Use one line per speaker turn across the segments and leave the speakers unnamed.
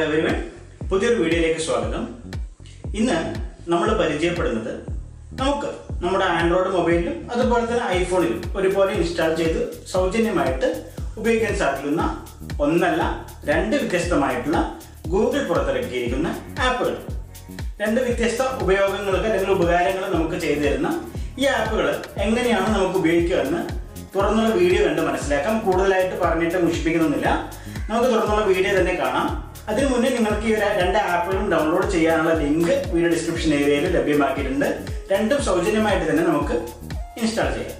Hello everyone പുതിയൊരു വീഡിയോയിലേക്ക് സ്വാഗതം. ഇന്ന് നമ്മൾ പരിചയപ്പെടുന്നത് നമുക്ക് നമ്മുടെ ആൻഡ്രോയിഡ് മൊബൈലിലും അതുപോലെ തന്നെ ഐഫോണിലും ഒരുപോലെ ഇൻസ്റ്റാൾ ചെയ്ത് സൗജന്യമായിട്ട് ഉപയോഗിക്കാൻ സാധിക്കുന്ന ഒന്നല്ല രണ്ട് വ്യത്യസ്തമായിട്ടുള്ള ഗൂഗിൾ പുറത്തിറക്കിയിരിക്കുന്ന ആപ്പുകൾ. രണ്ട് വ്യത്യസ്ത ഉപയോഗങ്ങൾക്ക് അല്ലെങ്കിൽ ഉപകാരങ്ങൾ നമുക്ക് ചെയ്തു തരുന്ന ഈ ആപ്പുകൾ എങ്ങനെയാണ് നമുക്ക് ഉപയോഗിക്കുക എന്ന് തുറന്നുള്ള വീഡിയോ കണ്ട് മനസ്സിലാക്കാം. കൂടുതലായിട്ട് പറഞ്ഞിട്ട് മുഷിപ്പിക്കുന്നൊന്നുമില്ല. നമുക്ക് തുറന്നുള്ള വീഡിയോ തന്നെ കാണാം. അതിനു മുന്നേ നിങ്ങൾക്ക് ഈ രണ്ട് ആപ്പുകളും ഡൗൺലോഡ് ചെയ്യാനുള്ള ലിങ്ക് വീഡിയോ ഡിസ്ക്രിപ്ഷൻ ഏരിയയിൽ ലഭ്യമാക്കിയിട്ടുണ്ട്. രണ്ടും സൗജന്യമായിട്ട് തന്നെ നമുക്ക് ഇൻസ്റ്റാൾ ചെയ്യാം.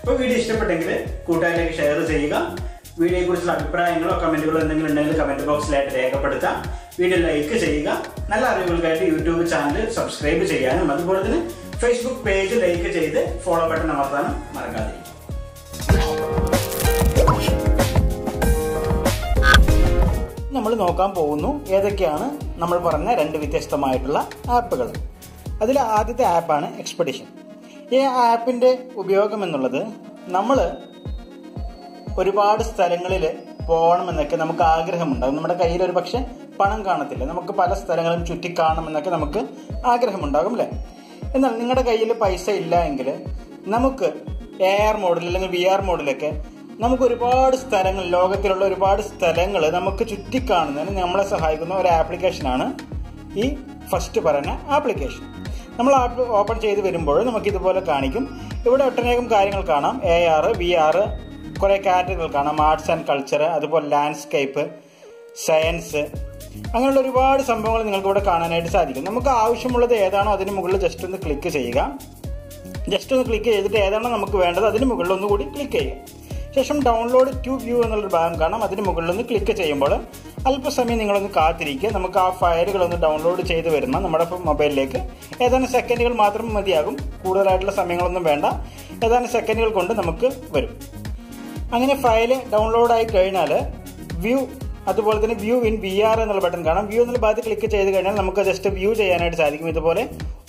അപ്പോൾ വീഡിയോ ഇഷ്ടപ്പെട്ടെങ്കിൽ കൂട്ടുകാരിലേക്ക് ഷെയർ ചെയ്യുക. വീഡിയോയെക്കുറിച്ചുള്ള അഭിപ്രായങ്ങളോ കമന്റുകളോ എന്തെങ്കിലും ഉണ്ടെങ്കിൽ കമന്റ് ബോക്സിലായിട്ട് രേഖപ്പെടുത്താം വീഡിയോ ലൈക്ക് ചെയ്യുക. നല്ല അറിവുകൾക്കായിട്ട് യൂട്യൂബ് ചാനൽ സബ്സ്ക്രൈബ് ചെയ്യാനും അതുപോലെ തന്നെ ഫേസ്ബുക്ക് പേജ് ലൈക്ക് ചെയ്ത് ഫോളോ ബട്ടൺ അമർത്താനും മറക്കാതിരിക്കും നമ്മൾ നോക്കാൻ പോകുന്നു ഏതൊക്കെയാണ് നമ്മൾ പറഞ്ഞ രണ്ട് വ്യത്യസ്തമായിട്ടുള്ള ആപ്പുകൾ. അതിൽ ആദ്യത്തെ ആപ്പാണ് എക്സ്പെഡിഷൻ. ഈ ആപ്പിന്റെ ഉപയോഗം എന്നുള്ളത് നമ്മൾ ഒരുപാട് സ്ഥലങ്ങളിൽ പോകണമെന്നൊക്കെ നമുക്ക് ആഗ്രഹമുണ്ടാകും നമ്മുടെ കയ്യിൽ ഒരു പക്ഷെ പണം കാണത്തില്ല. നമുക്ക് പല സ്ഥലങ്ങളും ചുറ്റി ചുറ്റിക്കാണണമെന്നൊക്കെ നമുക്ക് ആഗ്രഹമുണ്ടാകും അല്ലേ? എന്നാൽ നിങ്ങളുടെ കയ്യിൽ പൈസ ഇല്ല എങ്കിൽ നമുക്ക് എ ആർ മോഡൽ അല്ലെങ്കിൽ വി ആർ മോഡിലൊക്കെ നമുക്ക് ഒരുപാട് സ്ഥലങ്ങൾ ലോകത്തിലുള്ള ഒരുപാട് സ്ഥലങ്ങൾ നമുക്ക് ചുറ്റിക്കാണുന്നതിന് നമ്മളെ സഹായിക്കുന്ന ഒരു ആപ്ലിക്കേഷനാണ് ഈ ഫസ്റ്റ് പറഞ്ഞ ആപ്ലിക്കേഷൻ. നമ്മൾ ആപ്പ് ഓപ്പൺ ചെയ്ത് വരുമ്പോൾ നമുക്ക് ഇതുപോലെ കാണിക്കും. ഇവിടെ ഒട്ടനേകം കാര്യങ്ങൾ കാണാം. എ ആർ വി ആർ കുറേ കാറ്റഗറികൾ കാണാം. ആർട്സ് ആൻഡ് കൾച്ചർ അതുപോലെ ലാൻഡ്സ്കേപ്പ് സയൻസ് അങ്ങനെയുള്ള ഒരുപാട് സംഭവങ്ങൾ നിങ്ങൾക്ക് ഇവിടെ കാണാനായിട്ട് സാധിക്കും. നമുക്ക് ആവശ്യമുള്ളത് ഏതാണോ അതിന് മുകളിൽ ജസ്റ്റ് ഒന്ന് ക്ലിക്ക് ചെയ്യുക. ജസ്റ്റ് ഒന്ന് ക്ലിക്ക് ചെയ്തിട്ട് ഏതാണോ നമുക്ക് വേണ്ടത് അതിന് മുകളിൽ ഒന്നുകൂടി ക്ലിക്ക് ചെയ്യുക. ശേഷം ഡൗൺലോഡ് ടു വ്യൂ എന്നുള്ളൊരു ഭാഗം കാണാം. അതിന് മുകളിൽ ഒന്ന് ക്ലിക്ക് ചെയ്യുമ്പോൾ അല്പസമയം നിങ്ങളൊന്ന് കാത്തിരിക്കുക. നമുക്ക് ആ ഫയലുകൾ ഒന്ന് ഡൗൺലോഡ് ചെയ്ത് വരുന്ന നമ്മുടെ മൊബൈലിലേക്ക്. ഏതാനും സെക്കൻഡുകൾ മാത്രം മതിയാകും. കൂടുതലായിട്ടുള്ള സമയങ്ങളൊന്നും വേണ്ട. ഏതാനും സെക്കൻഡുകൾ കൊണ്ട് നമുക്ക് വരും. അങ്ങനെ ഫയൽ ഡൗൺലോഡ് ആയി കഴിഞ്ഞാൽ വ്യൂ അതുപോലെ തന്നെ വ്യൂ ഇൻ വി ആർ എന്നുള്ള ബട്ടൺ കാണാം. വ്യൂ എന്നുള്ള ഭാഗത്ത് ക്ലിക്ക് ചെയ്ത് കഴിഞ്ഞാൽ നമുക്ക് ജസ്റ്റ് വ്യൂ ചെയ്യാനായിട്ട് സാധിക്കും. ഇതുപോലെ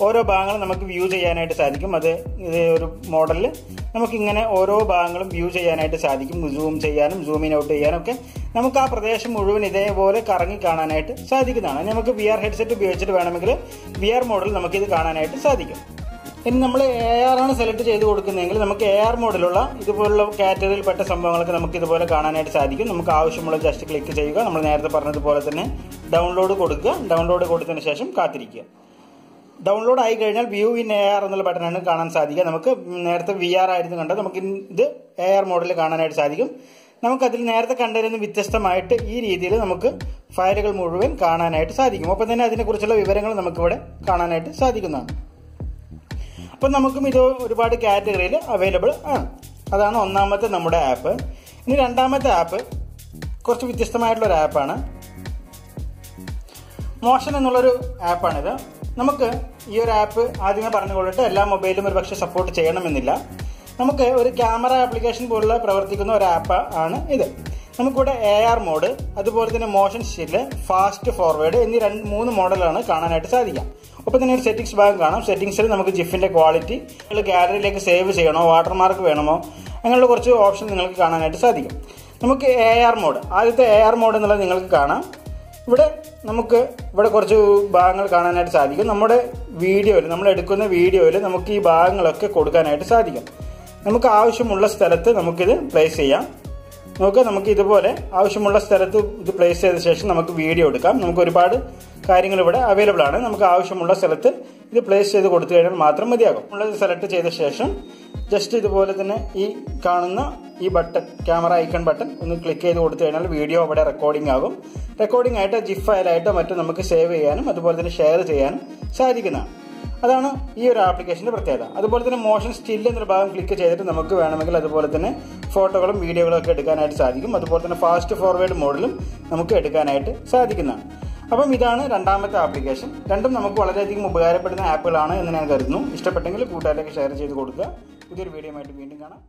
ഓരോ ഭാഗങ്ങളും നമുക്ക് വ്യൂ ചെയ്യാനായിട്ട് സാധിക്കും. അത് ഇത് ഒരു മോഡലിൽ നമുക്ക് ഇങ്ങനെ ഓരോ ഭാഗങ്ങളും വ്യൂ ചെയ്യാനായിട്ട് സാധിക്കും. സൂം ചെയ്യാനും സൂം ഇൻ ഔട്ട് ചെയ്യാനും ഒക്കെ നമുക്ക് ആ പ്രദേശം മുഴുവൻ ഇതേപോലെ കറങ്ങി കാണാനായിട്ട് സാധിക്കുന്നതാണ്. നമുക്ക് വി ആർ ഹെഡ്സെറ്റ് ഉപയോഗിച്ചിട്ട് വേണമെങ്കിൽ വി ആർ മോഡൽ നമുക്കിത് കാണാനായിട്ട് സാധിക്കും. ഇനി നമ്മൾ എ ആണ് സെലക്ട് ചെയ്ത് കൊടുക്കുന്നതെങ്കിൽ നമുക്ക് എ ആർ മോഡിലുള്ള ഇതുപോലുള്ള കാറ്റഗറിയിൽപ്പെട്ട സംഭവങ്ങളൊക്കെ നമുക്ക് ഇതുപോലെ കാണാനായിട്ട് സാധിക്കും. നമുക്ക് ആവശ്യമുള്ള ജസ്റ്റ് ക്ലിക്ക് ചെയ്യുക. നമ്മൾ നേരത്തെ പറഞ്ഞതുപോലെ തന്നെ ഡൗൺലോഡ് കൊടുക്കുക. ഡൗൺലോഡ് കൊടുത്തതിന് ശേഷം കാത്തിരിക്കുക. ഡൗൺലോഡ് ആയി കഴിഞ്ഞാൽ വ്യൂ ഇൻ എ ആർ എന്നുള്ള ബട്ടനാണ് കാണാൻ സാധിക്കുക. നമുക്ക് നേരത്തെ വി ആർ ആയിരുന്നു കണ്ടത്. നമുക്ക് ഇത് എ ആർ മോഡലിൽ കാണാനായിട്ട് സാധിക്കും. നമുക്കതിൽ നേരത്തെ കണ്ടതിൽ നിന്ന് വ്യത്യസ്തമായിട്ട് ഈ രീതിയിൽ നമുക്ക് ഫയലുകൾ മുഴുവൻ കാണാനായിട്ട് സാധിക്കും. അപ്പോൾ തന്നെ അതിനെക്കുറിച്ചുള്ള വിവരങ്ങൾ നമുക്കിവിടെ കാണാനായിട്ട് സാധിക്കുന്നതാണ്. അപ്പം നമുക്കും ഇത് ഒരുപാട് കാറ്റഗറിയിൽ അവൈലബിൾ ആണ്. അതാണ് ഒന്നാമത്തെ നമ്മുടെ ആപ്പ് ഇനി രണ്ടാമത്തെ ആപ്പ് കുറച്ച് വ്യത്യസ്തമായിട്ടുള്ള ഒരു ആപ്പാണ് മോഷൻ എന്നുള്ളൊരു ആപ്പാണിത് നമുക്ക് ഈ ഒരു ആപ്പ് ആദ്യമേ പറഞ്ഞു പറഞ്ഞുകൊള്ളിട്ട് എല്ലാ മൊബൈലും ഒരു പക്ഷേ സപ്പോർട്ട് ചെയ്യണമെന്നില്ല. നമുക്ക് ഒരു ക്യാമറ ആപ്ലിക്കേഷൻ പോലുള്ള പ്രവർത്തിക്കുന്ന ഒരു ആപ്പ് ആണ് ഇത്. നമുക്കിവിടെ എ ആർ മോഡ് അതുപോലെ തന്നെ മോഷൻ സ്റ്റിൽ ഫാസ്റ്റ് ഫോർവേഡ് എന്നീ രണ്ട് മൂന്ന് മോഡലാണ് കാണാനായിട്ട് സാധിക്കാം ഒപ്പം തന്നെ ഒരു സെറ്റിംഗ്സ് ഭാഗം കാണാം. സെറ്റിംഗ്സിൽ നമുക്ക് ജിഫിന്റെ ക്വാളിറ്റി നിങ്ങൾ ഗാലറിയിലേക്ക് സേവ് ചെയ്യണോ വാട്ടർമാർക്ക് വേണമോ അങ്ങനെയുള്ള കുറച്ച് ഓപ്ഷൻ നിങ്ങൾക്ക് കാണാനായിട്ട് സാധിക്കും. നമുക്ക് എ ആർ മോഡ് ആദ്യത്തെ എ ആർ മോഡ് എന്നുള്ളത് നിങ്ങൾക്ക് കാണാം. ഇവിടെ നമുക്ക് ഇവിടെ കുറച്ച് ഭാഗങ്ങൾ കാണാനായിട്ട് സാധിക്കും. നമ്മുടെ വീഡിയോയിൽ നമ്മൾ എടുക്കുന്ന വീഡിയോയിൽ നമുക്ക് ഈ ഭാഗങ്ങളൊക്കെ കൊടുക്കാനായിട്ട് സാധിക്കും. നമുക്ക് ആവശ്യമുള്ള സ്ഥലത്ത് നമുക്കിത് പ്ലേസ് ചെയ്യാം. നമുക്ക് നമുക്ക് ഇതുപോലെ ആവശ്യമുള്ള സ്ഥലത്ത് ഇത് പ്ലേസ് ചെയ്ത ശേഷം നമുക്ക് വീഡിയോ എടുക്കാം. നമുക്ക് ഒരുപാട് കാര്യങ്ങൾ ഇവിടെ അവൈലബിൾ ആണ്. നമുക്ക് ആവശ്യമുള്ള സ്ഥലത്ത് ഇത് പ്ലേസ് ചെയ്ത് കൊടുത്തു കഴിഞ്ഞാൽ മാത്രം മതിയാകും. ഉള്ളത് സെലക്ട് ചെയ്ത ശേഷം ജസ്റ്റ് ഇതുപോലെ തന്നെ ഈ കാണുന്ന ഈ ബട്ടൺ ക്യാമറ ഐക്കൺ ബട്ടൺ ഒന്ന് ക്ലിക്ക് ചെയ്ത് കൊടുത്തു കഴിഞ്ഞാൽ വീഡിയോ അവിടെ റെക്കോർഡിംഗ് ആകും. റെക്കോർഡിംഗ് ആയിട്ട് ജിഫ് ഫയലായിട്ടോ മറ്റോ നമുക്ക് സേവ് ചെയ്യാനും അതുപോലെ തന്നെ ഷെയർ ചെയ്യാനും സാധിക്കുന്നതാണ്. അതാണ് ഈ ഒരു ആപ്ലിക്കേഷന്റെ പ്രത്യേകത. അതുപോലെ തന്നെ മോഷൻ സ്റ്റിൽ എന്നൊരു ഭാഗം ക്ലിക്ക് ചെയ്തിട്ട് നമുക്ക് വേണമെങ്കിൽ അതുപോലെ തന്നെ ഫോട്ടോകളും വീഡിയോകളും ഒക്കെ എടുക്കാനായിട്ട് സാധിക്കും. അതുപോലെ തന്നെ ഫാസ്റ്റ് ഫോർവേഡ് മോഡലും നമുക്ക് എടുക്കാനായിട്ട് സാധിക്കുന്നതാണ്. അപ്പം ഇതാണ് രണ്ടാമത്തെ ആപ്ലിക്കേഷൻ. രണ്ടും നമുക്ക് വളരെയധികം ഉപകാരപ്പെടുന്ന ആപ്പുകളാണ് എന്ന് ഞാൻ കരുതുന്നു. ഇഷ്ടപ്പെട്ടെങ്കിൽ കൂട്ടുകാരിലേക്ക് ഷെയർ ചെയ്ത് കൊടുക്കുക. പുതിയൊരു വീഡിയോ ആയിട്ട് വീണ്ടും കാണാം.